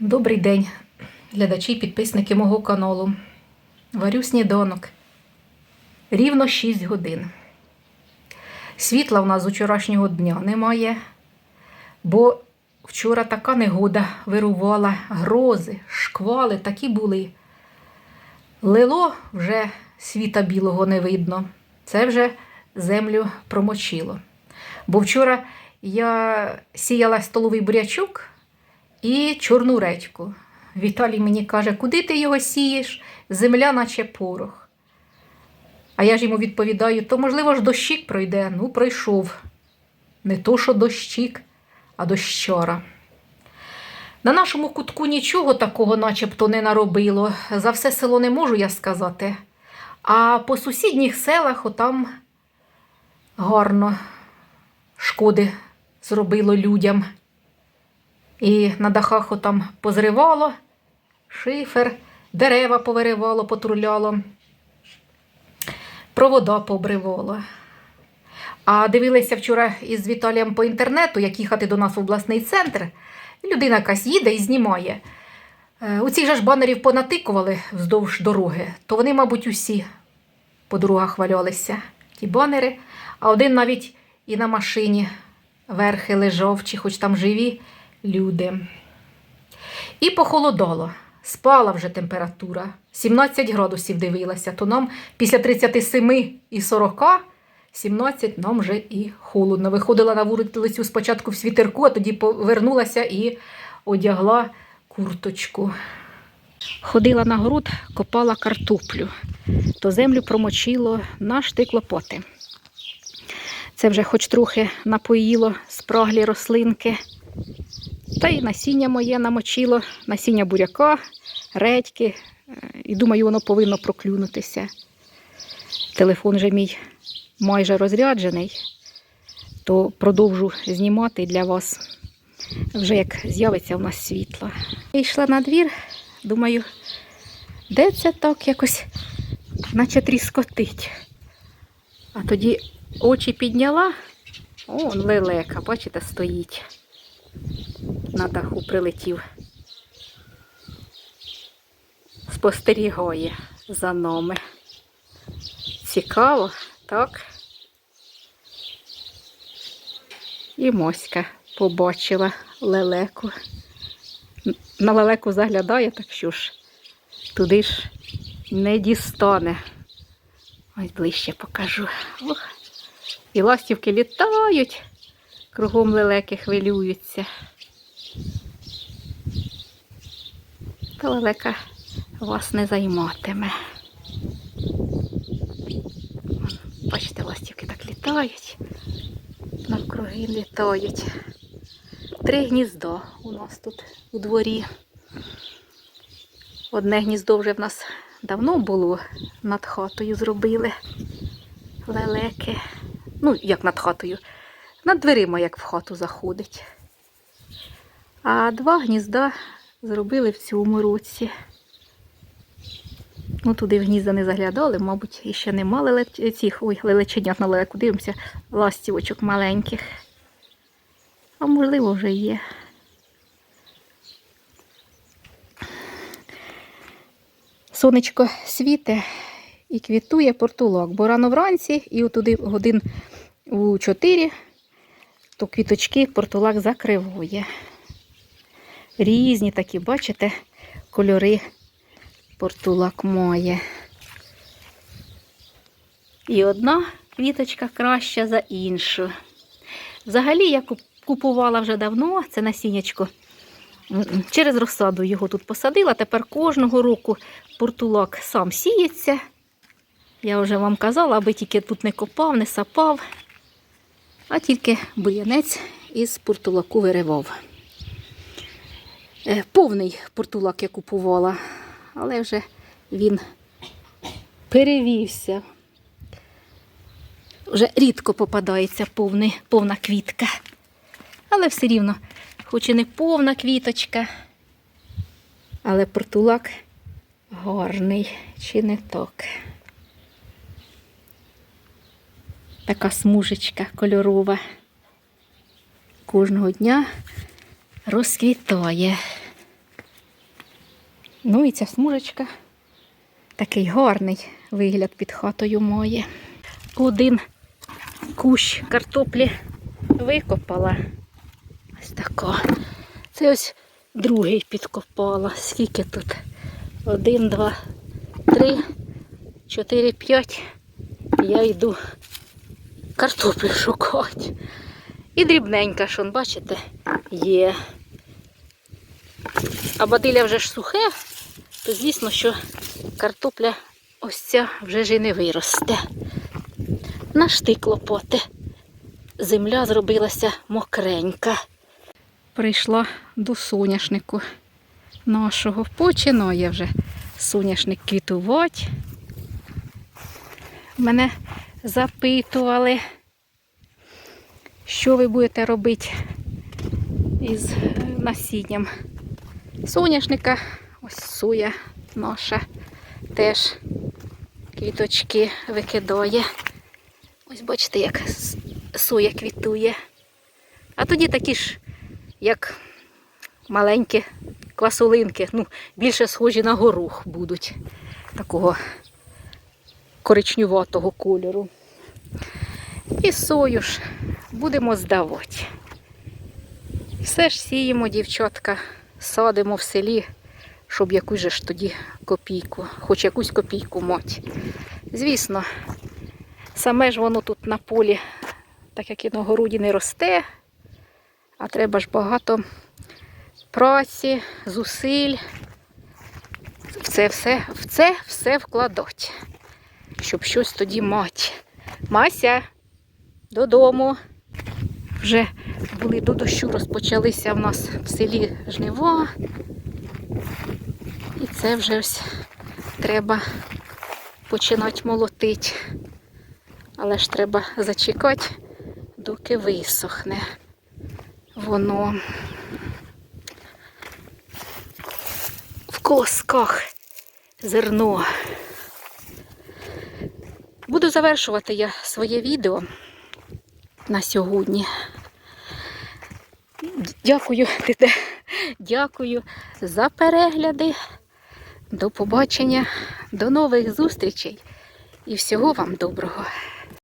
Добрий день, глядачі і підписники мого каналу. Варю сніданок. Рівно 6 годин. Світла в нас з вчорашнього дня немає, бо вчора така негода вирувала, грози, шквали такі були. Лило вже світа білого не видно. Це вже землю промочило. Бо вчора я сіяла столовий бурячок і чорну редьку. Віталій мені каже, куди ти його сієш? Земля, наче порох. А я ж йому відповідаю, то, можливо, ж дощик пройде. Ну, пройшов. Не то, що дощик, а дощара. На нашому кутку нічого такого начебто не наробило. За все село не можу я сказати. А по сусідніх селах отам гарно шкоди зробило людям. І на дахах отам позривало, шифер, дерева повиривало, потруляло, провода пообривало. А дивилися вчора із Віталієм по інтернету, як їхати до нас в обласний центр. І людина якась їде і знімає. Е, У цих же ж банерів понатикували вздовж дороги, то вони, мабуть, усі по дорогах валялися, ті банери, а один навіть і на машині верхи лежав, чи хоч там живі люди. І похолодало. Спала вже температура. 17 градусів дивилася, то нам після 37 і 40, 17 нам вже і холодно. Виходила на вулицю спочатку в світерку, а тоді повернулася і одягла курточку. Ходила на город, копала картоплю, то землю промочило на штиклопоти. Це вже хоч трохи напоїло спраглі рослинки. Та й насіння моє намочило, насіння буряка, редьки. Е, І думаю, воно повинно проклюнутися. Телефон вже мій майже розряджений, то продовжу знімати для вас, вже як з'явиться у нас світло. Я йшла на двір, думаю, де це так якось, наче тріскотить. А тоді очі підняла, он лелека, бачите, стоїть на даху прилетів. Спостерігає за нами. Цікаво, так? І моська побачила лелеку. На лелеку заглядає, так що ж, туди ж не дістане. Ось ближче покажу. Ох. І ластівки літають, кругом лелеки хвилюються. Та лелека вас не займатиме. Бачите, ластівки так літають, навкруги літають. Три гнізда у нас тут у дворі. Одне гніздо вже в нас давно було, над хатою зробили лелеки. Ну, як над хатою, над дверима, як в хату заходить. А два гнізда зробили в цьому році. Ну, туди в гнізда не заглядали, мабуть, іще нема леле... цих, ой, лелеченят на лелеку. Дивимося, ластівочок маленьких. А можливо, вже є. Сонечко світе і квітує портулак, бо рано вранці і отуди годин у 4, то квіточки портулак закривує. Різні такі, бачите, кольори портулак має. І одна квіточка краща за іншу. Взагалі я купувала вже давно це насіннячко. Через розсаду його тут посадила. Тепер кожного року портулак сам сіється. Я вже вам казала, аби тільки тут не копав, не сапав, а тільки бур'янець із портулаку виривав. Е, Повний портулак я купувала, але вже він перевівся. Вже рідко попадається повний, повна квітка. Але все рівно, хоч і не повна квіточка, але портулак гарний, чи не так. Така смужечка кольорова. Кожного дня розквітає. Ну і ця смужечка. Такий гарний вигляд під хатою має. Один кущ картоплі викопала. Ось така. Це ось другий підкопала. Скільки тут? Один, два, три, чотири, п'ять. Я йду картоплю шукати. І дрібненька, що, бачите, є. А бадиля вже ж сухе, то звісно, що картопля ось ця вже ж і не виросте. Нашти клопоти. Земля зробилася мокренька. Прийшла до соняшнику нашого. Починає вже соняшник квітувати. Мене запитували, що ви будете робити із насінням соняшника. Ось соя наша теж квіточки викидає. Ось бачите, як с- соя квітує. А тоді такі ж, як маленькі квасолинки, ну, більше схожі на горох будуть такого коричнюватого кольору. І сою ж будемо здавати. Все ж сіємо, дівчатка, садимо в селі, щоб якусь же ж тоді копійку, хоч якусь копійку мати. Звісно, саме ж воно тут на полі, так як і на городі не росте, а треба ж багато праці, зусиль. В це все, в це все вкладати, щоб щось тоді мати. Мася, додому. Вже були до дощу, розпочалися в нас в селі жнива. І це вже ось треба починати молотити. Але ж треба зачекати, доки висохне воно. В колосках зерно. Буду завершувати я своє відео на сьогодні. Дякую, Тите. Дякую за перегляди. До побачення, до нових зустрічей і всього вам доброго.